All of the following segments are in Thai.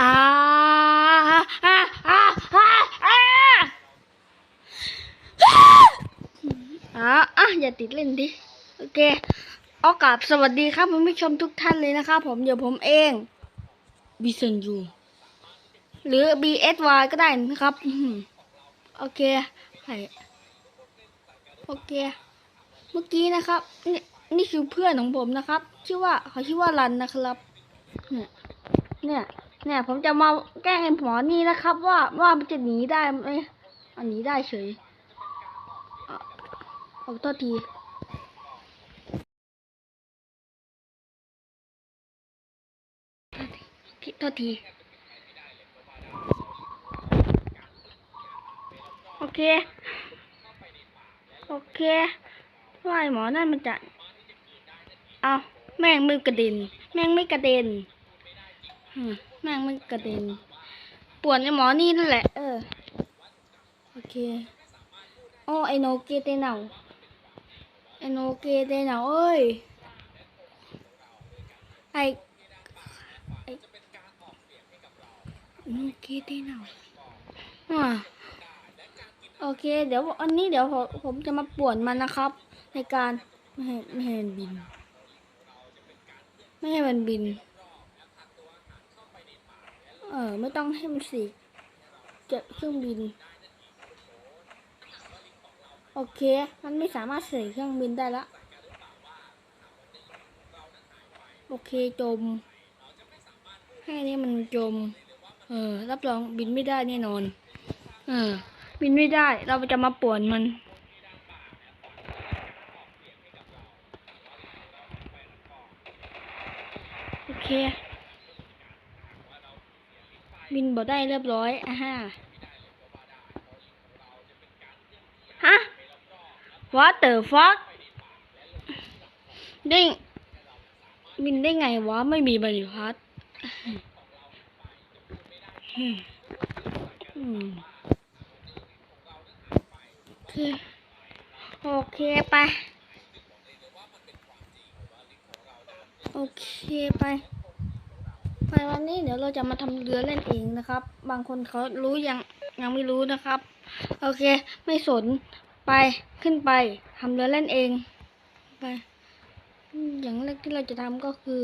อ่าอ่าอ่าอ่าอ่าอ่าอะอย่าติดเล่นดิ โอเคเอากราบสวัสดีครับคุณผู้ชมทุกท่านเลยนะครับผมเดี๋ยวผมเองบิซันยูหรือ BSY ก็ได้นะครับ โอเคไปโอเค เมื่อกี้นะครับ นี่นี่คือเพื่อนของผมนะครับ ชื่อว่าเขาชื่อว่ารันนะครับ เนี่ยเนี่ย เนี่ย ผมจะมาแกล้งไอ้หมอนี่นะครับ ว่าว่ามันจะหนีได้ไหมอันหนีได้เฉยขอโทษทีโทษทีโทษที โอเค โอเคว่าไอหมอนั่นมันจะ เอาแม่งไม่กระเด็น แม่งไม่กระเด็น แม่งไม่กระเด็นปวนไอ้หมอนี่นั่นแหละ เออ โอเคโอ้ไอโนเกเตเนาไอโนเกเตเนาเอ้ย ไอไอโนเกเตเนาอ่าโอเค เดี๋ยวอันนี้เดี๋ยวผมผมจะมาป่วนมันนะครับ ในการไม่ให้ไม่ให้มันบิน ไม่ให้มันบิน เออ ไม่ต้องให้มันสิเจ็บเครื่องบิน โอเค มันไม่สามารถเสกเครื่องบินได้ละโอเคจม ให้นนี้มันจม เออ รับรองบินไม่ได้แน่นอน เออ บินไม่ได้ เราจะมาป่วนมันโอเค บินบ่ได้เรียบร้อยอะฮะฮะ What the fuck ได้บินได้ไงวะ ไม่มีใบพัดโอเคโอเคไป โอเคไป ไปวันนี้เดี๋ยวเราจะมาทำเรือเล่นเองนะครับ บางคนเขารู้ยังยังไม่รู้นะครับ โอเค ไม่สนไปขึ้นไปทำเรือเล่นเอง ไป อย่างแรกที่เราจะทำก็คือ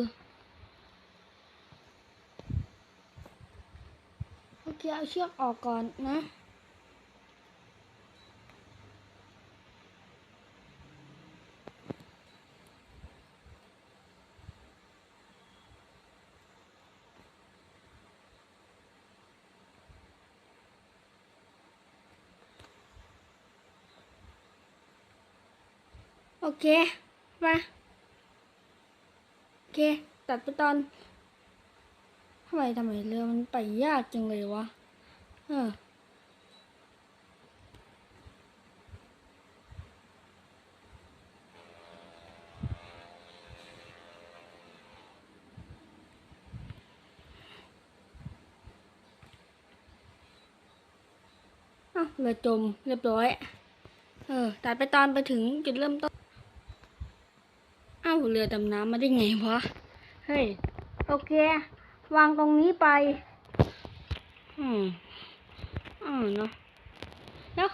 โอเคเอาเชือกออกก่อนนะ โอเค มา โอเค ตัดไปตอนทำไมทำไมเรือมันไปยากจังเลยวะ เออเรือจมเรียบร้อย เออ ตัดไปตอนไปถึงจุดเริ่มต้น เรือดำน้ำมาได้ไงวะ เฮ้ย โอเค วางตรงนี้ไป อืมอ่าเนาะ แล้ว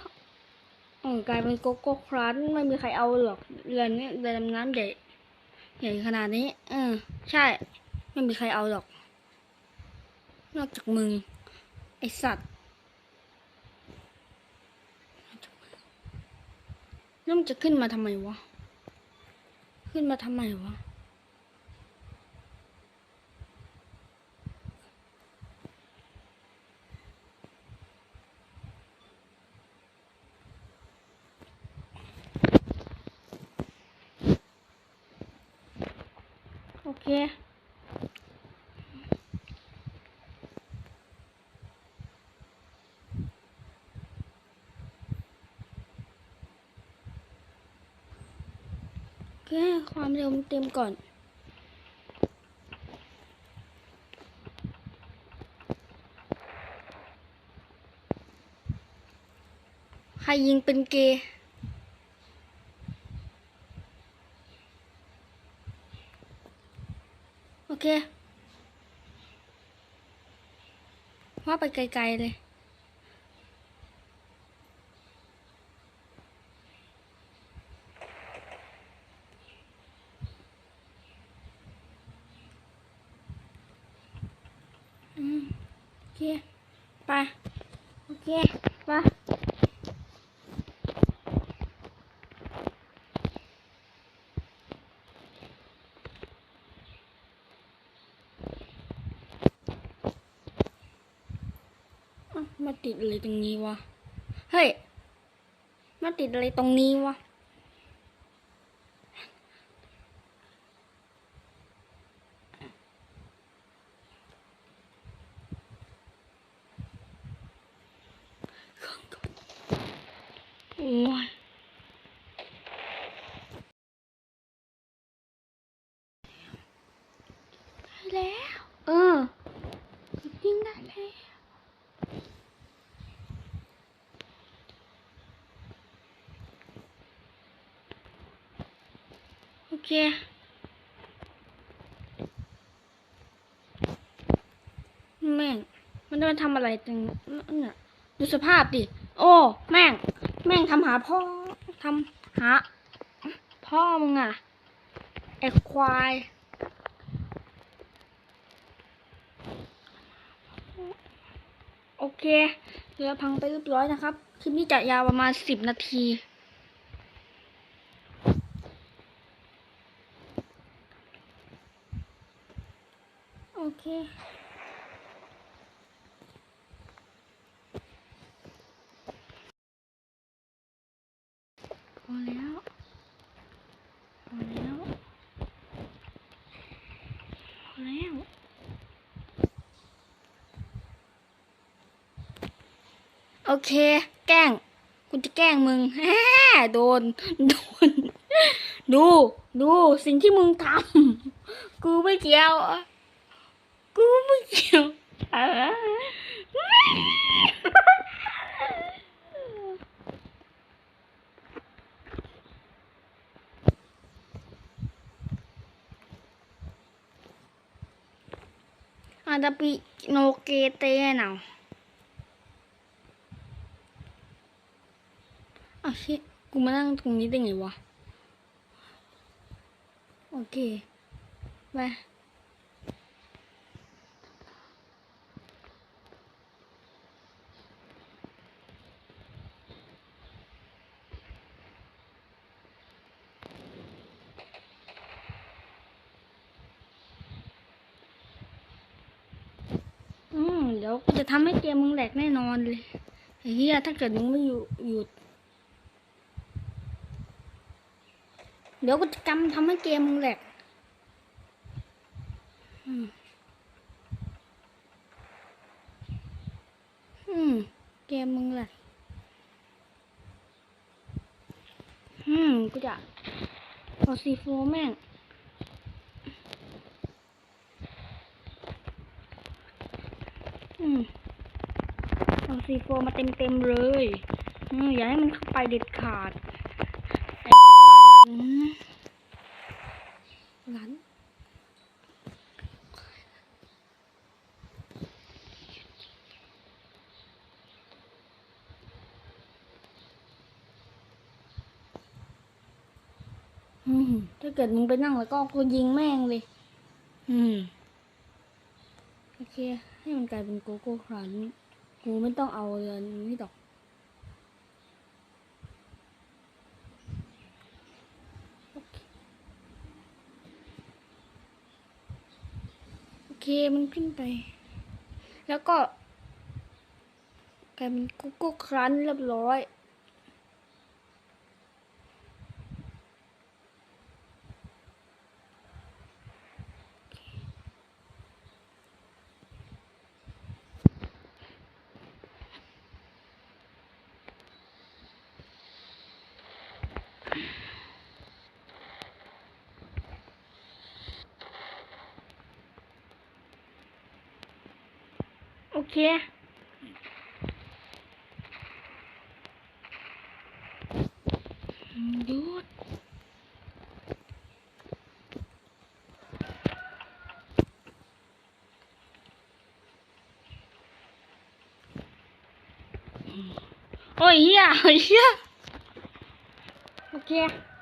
เออกลายเป็นโกโก้ครันไม่มีใครเอาหรอก เรือนี้เรือดำน้ำใหญ่ ใหญ่ขนาดนี้ เออ ใช่ ไม่มีใครเอาหรอก นอกจากมึง ไอสัตว์แล้วมันจะขึ้นมาทำไมวะ ขึ้นมาทำไมวะ โอเค แความเร็วเต็มก่อน ใครยิงเป็นเกย์โอเค ว่าไปไกลๆเลย โอเค ไป โอเค ไปมาติดอะไรตรงนี้วะ เฮ้ย มาติดอะไรตรงนี้วะ ยได้แล้ว เออยิงได้แล้วโอเคแม่ง มันจะมาทำอะไรตรงเนี่ยดูสภาพดิ โอ้ แม่ง แม่งทำหาพ่อทำหา พ่อมึงอะไอควายโอเคเรือพังไปเรียบร้อยนะครับ คลิปนี้จะยาวประมาณสิบนาที โอเค พอแล้ว พอแล้ว พอแล้ว โอเค แกล้งกูจะแกล้งมึงแฮ่โดน โดน ดู ดูสิ่งที่มึงทำ กูไม่เกี่ยว กูไม่เกี่ยวอาจจะปีโนเกเตนเอาะ อ้าวชิกูมานั่งตรงนี้ได้ไงวะ โอเคไปอืมเดี๋ยวกูจะทำให้เกมมึงแหลกแน่นอนเลยไอ้เฮียถ้าเกิดมึงไม่อยู่หยุด เดี๋ยวกูจะกำทำให้เกมมึงแหลกอืมอืมเกมมึงแหลกอืม กูจะเอาซีโฟแม่ง อืมเอาซีโฟมาเต็มเต็มเลย อืมอย่าให้มันเข้าไปเด็ดไอ้อืม หลานอืม ถ้าเกิดมึงไปนั่งแล้วก็กูยิงแม่งเลย อืม โอเค ให้มันกลายเป็นโกโก้ครันกูไม่ต้องเอาเรือนนี่ดอก โอเค โอ เคมันขึ้นไป แล้วก็กลายเป็นกุ๊กครั้นเรียบร้อย 姐，嗯，对。哎呀，哎呀，姐。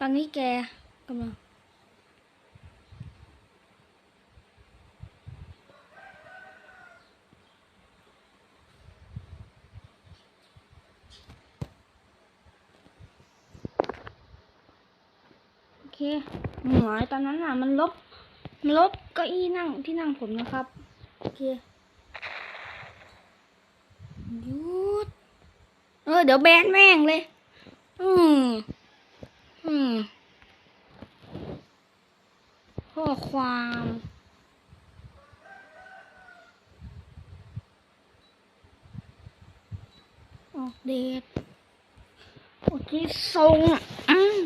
ตอนนี้แกกำลังโอเคหมายตอนนั้นอะ มันลบ มันลบเก้าอี้นั่งที่นั่งผมนะครับ โอเคหยุดเออ เดี๋ยวแบนแม่งเลย อืม อืม ข้อความออกเดทโอเคส่งอืม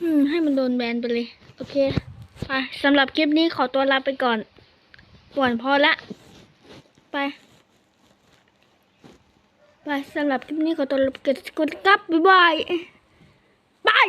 อืม ให้มันโดนแบนไปเลย โอเคไปสำหรับคลิปนี้ขอตัวลาไปก่อนป่วนพอละ ไป ไปสำหรับคลิปนี้ขอตัวลาไปก่อนกดกลับ บ๊ายบาย บาย